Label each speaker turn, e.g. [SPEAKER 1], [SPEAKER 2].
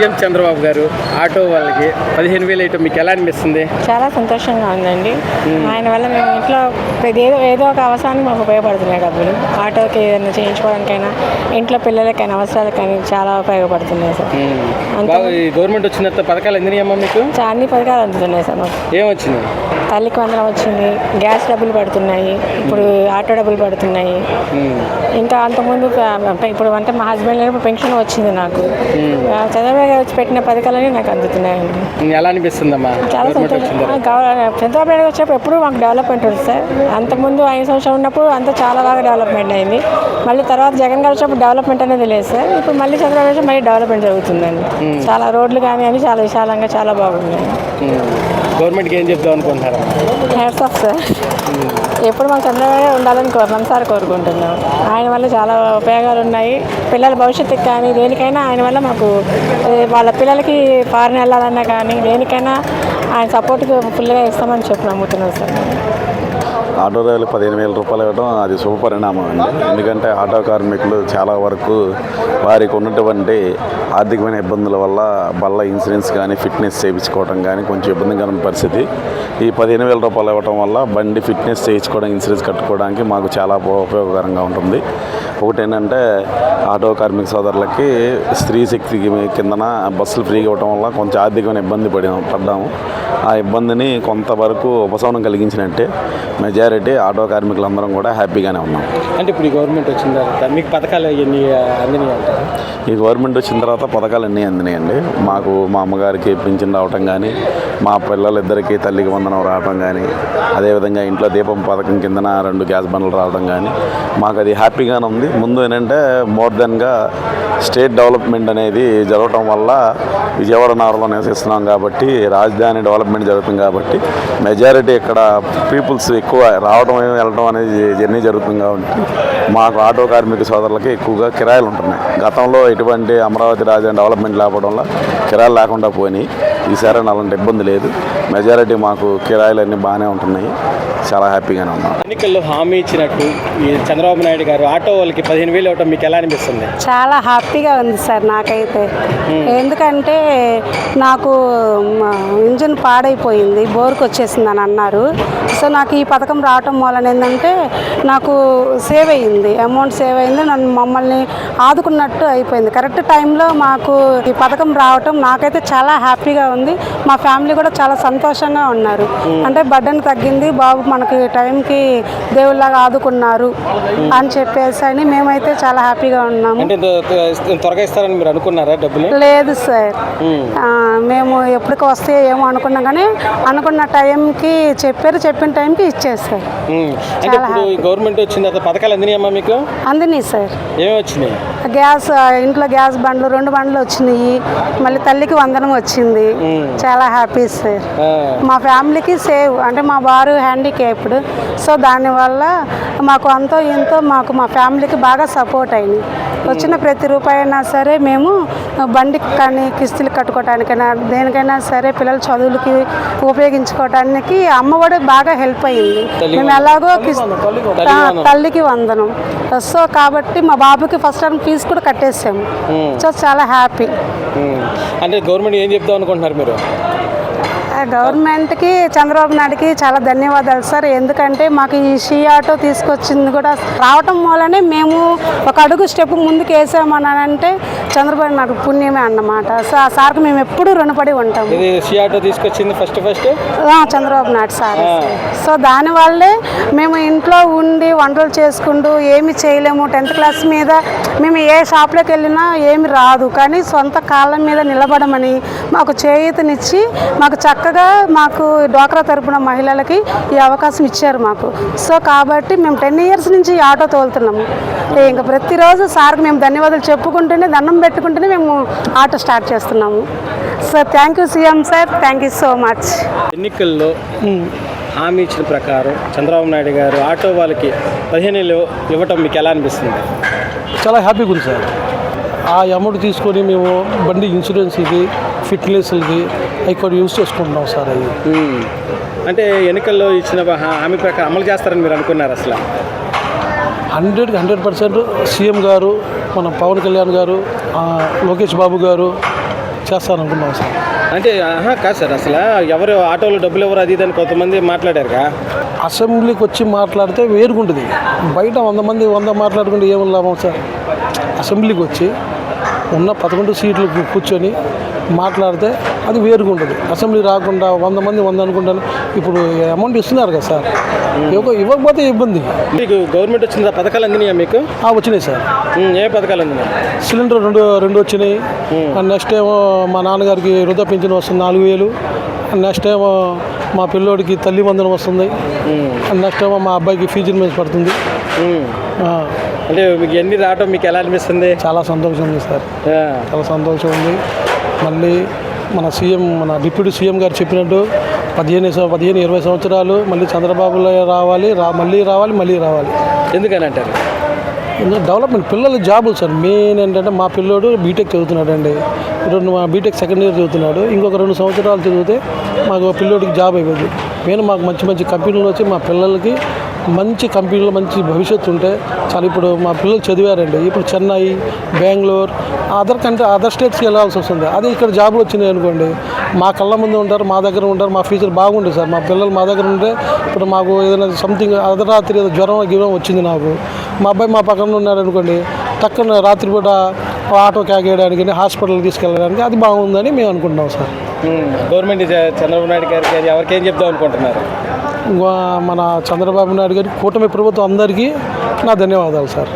[SPEAKER 1] CM Chandrababu గారు auto వాళ్ళకి పదిహేను వేలు వేయటం మీకు ఎలా అనిపిస్తుంది?
[SPEAKER 2] చాలా సంతోషంగా ఉందండి. ఆయన వల్ల మేము ఇంట్లో ఏదో ఏదో ఒక అవసరానికి మాకు ఉపయోగపడుతున్నాయి డబ్బులు. ఆటోకి ఏదైనా చేయించుకోవడానికైనా ఇంట్లో పిల్లలకైనా అవసరాలకైనా చాలా ఉపయోగపడుతున్నాయి సార్.
[SPEAKER 1] గవర్నమెంట్ వచ్చిన పథకాలు అందినాయమ్మా మీకు?
[SPEAKER 2] అన్ని పథకాలు అందుతున్నాయి సార్ మాకు.
[SPEAKER 1] ఏమొచ్చింది
[SPEAKER 2] తల్లికి వందనం వచ్చింది గ్యాస్ డబ్బులు పడుతున్నాయి ఇప్పుడు ఆటో డబ్బులు పడుతున్నాయి. ఇంకా అంతకుముందు ఇప్పుడు అంటే మా హస్బెండ్ పెన్షన్ వచ్చింది నాకు. చంద్రబాబు గారు పెట్టిన పథకాలన్నీ నాకు అందుతున్నాయండి.
[SPEAKER 1] ఎలా అనిపిస్తుందమ్మా?
[SPEAKER 2] చాలా సంతోషం. చంద్రబాబు నాయుడు వచ్చినప్పుడు ఎప్పుడు మాకు డెవలప్మెంట్ ఉంది సార్. అంతకుముందు ఐదు సంవత్సరం ఉన్నప్పుడు అంతా చాలా బాగా డెవలప్మెంట్ అయింది. మళ్ళీ తర్వాత జగన్ గారు వచ్చినప్పుడు డెవలప్మెంట్ అనేది లేదు సార్. ఇప్పుడు మళ్ళీ చంద్రబాబు మళ్ళీ డెవలప్మెంట్ జరుగుతుందండి. చాలా రోడ్లు కానీ అవి చాలా విశాలంగా చాలా బాగున్నాయి.
[SPEAKER 1] గవర్నమెంట్కి ఏం చెప్తాం అనుకుంటున్నారు?
[SPEAKER 2] హ్యాట్స్ ఆఫ్ సార్ ఎప్పుడు మాకు చంద్రబాబు ఉండాలని కోరుతాం సార్ కోరుకుంటున్నాం. ఆయన వల్ల చాలా ఉపయోగాలు ఉన్నాయి. పిల్లల భవిష్యత్తుకి కానీ దేనికైనా ఆయన వల్ల మాకు వాళ్ళ పిల్లలకి ఫారెన్ వెళ్ళాలన్నా కానీ దేనికైనా ఆయన సపోర్ట్కి ఫుల్గా ఇస్తామని చెప్పి నమ్ముతున్నాం సార్.
[SPEAKER 3] ఆటో డ్రైవర్లకు పదిహేను వేల రూపాయలు ఇవ్వడం అది శుభ పరిణామం అండి. ఎందుకంటే ఆటో కార్మికులు చాలా వరకు వారికి ఉన్నటువంటి ఆర్థికమైన ఇబ్బందుల వల్ల బల్ల ఇన్సూరెన్స్ కానీ ఫిట్నెస్ చేయించుకోవడం కానీ కొంచెం ఇబ్బందికరమైన పరిస్థితి. ఈ పదిహేను వేల రూపాయలు ఇవ్వడం వల్ల బండి ఫిట్నెస్ చేయించుకోవడం ఇన్సూరెన్స్ కట్టుకోవడానికి మాకు చాలా ఉపయోగకరంగా ఉంటుంది. ఒకటి ఏంటంటే ఆటో కార్మిక సోదరులకి స్త్రీ శక్తి కిందన బస్సులు ఫ్రీగా ఇవ్వడం వల్ల కొంచెం ఆర్థికమైన ఇబ్బంది పడినాం పడ్డాము. ఆ ఇబ్బందిని కొంతవరకు ఉపశమనం కలిగించినట్టే. మెజారిటీ ఆటో కార్మికులందరం కూడా హ్యాపీగానే ఉన్నాం.
[SPEAKER 1] అంటే ఇప్పుడు ఈ గవర్నమెంట్ వచ్చిన తర్వాత మీకు పథకాలు ఎన్ని అందినాయి అంటారు?
[SPEAKER 3] ఈ గవర్నమెంట్ వచ్చిన తర్వాత పథకాలు అన్నీ అందినాయండి. మాకు మా అమ్మగారికి పింఛన్ రావటం కానీ మా పిల్లలిద్దరికీ తల్లికి వందనం రావటం కానీ అదేవిధంగా ఇంట్లో దీపం పథకం కిందన రెండు గ్యాస్ బండ్లు రావడం కానీ మాకు అది హ్యాపీగానే ఉంది. ముందు ఏంటంటే మోర్ దెన్గా స్టేట్ డెవలప్మెంట్ అనేది జరగటం వల్ల విజయవాడ నగరంలో నివసిస్తున్నాం కాబట్టి రాజధాని డెవలప్మెంట్ జరుగుతుంది కాబట్టి మెజారిటీ ఇక్కడ పీపుల్స్ ఎక్కువ రావడం వెళ్ళడం అనేది జర్నీ జరుగుతుంది కాబట్టి మాకు ఆటో కార్మిక సోదరులకి ఎక్కువగా కిరాయిలు ఉంటున్నాయి. గతంలో ఎటువంటి అమరావతి రాజధాని డెవలప్మెంట్ లేకపోవడం వల్ల కిరాయిలు లేకుండా పోయినాయి. ఈసారి అలాంటి ఇబ్బంది లేదు. మెజారిటీ మాకు కిరాయిలు అన్నీ బాగానే ఉంటున్నాయి. చాలా హ్యాపీగానే ఉన్నాం.
[SPEAKER 1] ఎన్నికల్లో హామీ ఇచ్చినట్టు ఈ చంద్రబాబు నాయుడు గారు ఆటో వాళ్ళకి పదిహేను వేలు ఇవ్వటం మీకు ఎలా అనిపిస్తుంది?
[SPEAKER 4] చాలా హ్యాపీగా ఉంది సార్ నాకైతే. ఎందుకంటే నాకు ఇంజిన్ పాడైపోయింది బోర్కి వచ్చేసింది అని అన్నారు. సో నాకు ఈ పథకం రావటం వలన ఏంటంటే నాకు సేవ్ అయ్యింది. అమౌంట్ సేవ్ అయింది నన్ను మమ్మల్ని ఆదుకున్నట్టు అయిపోయింది. కరెక్ట్ టైంలో మాకు ఈ పథకం రావటం నాకైతే చాలా హ్యాపీగా ఉంది. మా ఫ్యామిలీ కూడా చాలా సంతోషంగా ఉన్నారు. అంటే బడ్డను తగ్గింది. బాబు మనకి టైంకి దేవుళ్ళగా ఆదుకున్నారు అని చెప్పేసి అని మేమైతే చాలా హ్యాపీగా ఉన్నాము.
[SPEAKER 1] త్వరగా ఇస్తారని మీరు అనుకున్నారా డబ్బులు?
[SPEAKER 4] లేదు సార్. మేము ఎప్పటికి వస్తే ఏమో అనుకున్నాం కానీ అనుకున్న టైంకి చెప్పారు చెప్పిన టైంకి ఇచ్చేస్తారు.
[SPEAKER 1] అంటే ఇప్పుడు ఈ గవర్నమెంట్ వచ్చిన తర్వాత పథకాలు అందినాయమ్మా మీకు?
[SPEAKER 4] అందినాయి సార్.
[SPEAKER 1] ఏమేమి వచ్చినాయి?
[SPEAKER 4] గ్యాస్ ఇంట్లో గ్యాస్ బండ్లు రెండు బండ్లు వచ్చినాయి. మళ్ళీ తల్లికి వందనం వచ్చింది. చాలా హ్యాపీ సార్. మా ఫ్యామిలీకి సేవ్. అంటే మా వారు హ్యాండిక్యాప్డ్. సో దానివల్ల మాకు అంతో ఎంతో మాకు మా ఫ్యామిలీకి బాగా సపోర్ట్ అయింది వచ్చిన ప్రతి రూపాయి అయినా సరే మేము బండికి కానీ కిస్తులు కట్టుకోవటానికైనా దేనికైనా సరే పిల్లల చదువులకి ఉపయోగించుకోవటానికి అమ్మఒడి బాగా హెల్ప్ అయింది. మేము ఎలాగో తల్లికి వందనం సో కాబట్టి మా బాబుకి ఫస్ట్ టైం ఫీజు కూడా కట్టేసాము. సో చాలా హ్యాపీ.
[SPEAKER 1] అంటే గవర్నమెంట్ ఏం చెప్దాం అనుకుంటున్నారు మీరు?
[SPEAKER 4] గవర్నమెంట్కి చంద్రబాబు నాయుడుకి చాలా ధన్యవాదాలు సార్. ఎందుకంటే మాకు ఈ షీ ఆటో తీసుకొచ్చింది కూడా రావటం వల్లనే మేము ఒక అడుగు స్టెప్ ముందుకు వేసామని అంటే చంద్రబాబు నాయుడు పుణ్యమే అన్నమాట. సో ఆ సార్కి మేము ఎప్పుడూ రుణపడి
[SPEAKER 1] ఇది ఆటో తీసుకొచ్చింది first first?
[SPEAKER 4] Chandrababu Naidu sir. So దానివల్లే మేము ఇంట్లో ఉండి వంటలు చేసుకుంటూ ఏమి చేయలేము. టెన్త్ క్లాస్ మీద మేము ఏ షాప్లోకి వెళ్ళినా ఏమి రాదు. కానీ సొంత కాళ్ళ మీద నిలబడమని మాకు చేయూతనిచ్చి మాకు చక్కగా మాకు డ్వాక్రా తరపున మహిళలకి ఈ అవకాశం ఇచ్చారు మాకు. సో కాబట్టి మేము టెన్ ఇయర్స్ నుంచి ఆటో తోలుతున్నాము. ఇంకా ప్రతిరోజు సార్కి మేము ధన్యవాదాలు చెప్పుకుంటూనే దండం పెట్టుకుంటూనే మేము ఆటో స్టార్ట్ చేస్తున్నాము. So thank you CM sir thank you so much
[SPEAKER 1] ఎన్నికల్లో హామీ ఇచ్చిన ప్రకారం చంద్రబాబు నాయుడు గారు ఆటో వాళ్ళకి పదిహేను వేలు ఇవ్వటం మీకు ఎలా అనిపిస్తుంది?
[SPEAKER 5] చాలా హ్యాపీగా ఉంది సార్. ఆ అమౌంట్ తీసుకొని మేము బండి ఇన్సూరెన్స్ ఇది ఫిట్నెస్లకి ఇక్కడ యూజ్ చేసుకుంటున్నాం సార్ అవి
[SPEAKER 1] ఉమ్. అంటే ఎన్నికల్లో ఇచ్చిన హామీ ప్రకారం అమలు చేస్తారని మీరు అనుకున్నారు అసలు?
[SPEAKER 5] హండ్రెడ్ హండ్రెడ్ పర్సెంట్ సీఎం గారు మన పవన్ కళ్యాణ్ గారు లోకేష్ బాబు గారు చేస్తారనుకున్నాం సార్.
[SPEAKER 1] అంటే కాదు సార్ అసలు ఎవరు ఆటోలో డబ్బులు ఎవరు అది అని కొంతమంది మాట్లాడారుగా?
[SPEAKER 5] అసెంబ్లీకి వచ్చి మాట్లాడితే వేరుగుంటుంది. బయట వంద మంది వంద మాట్లాడుకుంటే ఏం లాభం సార్? అసెంబ్లీకి వచ్చి ఉన్న పదకొండు సీట్లు కూర్చొని మాట్లాడితే అది వేరుగా ఉంటుంది అసెంబ్లీ రాకుండా వంద మంది వంద అనుకుంటాను. ఇప్పుడు అమౌంట్ ఇస్తున్నారు కదా సార్. ఇవ్వక ఇవ్వకపోతే ఇబ్బంది.
[SPEAKER 1] మీకు గవర్నమెంట్ వచ్చిన పథకాలు అందినాయా మీకు?
[SPEAKER 5] వచ్చినాయి సార్.
[SPEAKER 1] ఏ పథకాలు అందినాయి?
[SPEAKER 5] సిలిండర్ రెండు రెండు వచ్చినాయి. నెక్స్ట్ ఏమో మా నాన్నగారికి వృద్ధ పింఛన్ వస్తుంది నాలుగు వేలు. నెక్స్ట్ ఏమో మా పిల్లోడికి తల్లి వందనం వస్తుంది. నెక్స్ట్ ఏమో మా అబ్బాయికి ఫీజు మీద పడుతుంది.
[SPEAKER 1] అంటే మీకు ఎన్ని రావటం మీకు ఎలా అనిపిస్తుంది?
[SPEAKER 5] చాలా సంతోషం ఉంది సార్. చాలా సంతోషం ఉంది. మళ్ళీ మన సీఎం మన డిప్యూటీ సీఎం గారు చెప్పినట్టు పదిహేను పదిహేను ఇరవై సంవత్సరాలు మళ్ళీ చంద్రబాబులో రావాలి రా మళ్ళీ రావాలి మళ్ళీ రావాలి.
[SPEAKER 1] ఎందుకని అంటారు?
[SPEAKER 5] డెవలప్మెంట్ పిల్లల జాబులు సార్. మెయిన్ ఏంటంటే మా పిల్లోడు బీటెక్ చదువుతున్నాడు అండి రెండు మా బీటెక్ సెకండ్ ఇయర్ చదువుతున్నాడు. ఇంకొక రెండు సంవత్సరాలు చదివితే మాకు పిల్లోడికి జాబ్ అయిపోయింది. మెయిన్ మాకు మంచి మంచి కంపెనీలు వచ్చి మా పిల్లలకి మంచి కంపెనీలో మంచి భవిష్యత్తు ఉంటే చాలా. ఇప్పుడు మా పిల్లలు చదివారండి. ఇప్పుడు Chennai Bengaluru other country other స్టేట్స్కి వెళ్ళాల్సి వస్తుంది. అదే ఇక్కడ జాబులు వచ్చినాయి అనుకోండి. మా కళ్ళ ముందు ఉంటారు మా దగ్గర ఉంటారు మా ఫ్యూచర్ బాగుంటుంది సార్. మా పిల్లలు మా దగ్గర ఉంటే ఇప్పుడు మాకు ఏదైనా సంథింగ్ అర్ధరాత్రి ఏదో జ్వరం గిరం వచ్చింది నాకు. మా అబ్బాయి మా పక్కన ఉన్నాడు అనుకోండి టక్కున రాత్రిపూట ఆటో క్యాగేయడానికి హాస్పిటల్కి తీసుకెళ్ళడానికి అది బాగుందని మేము అనుకుంటున్నాం సార్.
[SPEAKER 1] గవర్నమెంట్ చంద్రబాబు నాయుడు గారికి అది ఎవరికేం చెప్దాం అనుకుంటున్నారు?
[SPEAKER 5] మన చంద్రబాబు నాయుడు గారి కూటమి ప్రభుత్వం అందరికీ నా ధన్యవాదాలు సార్.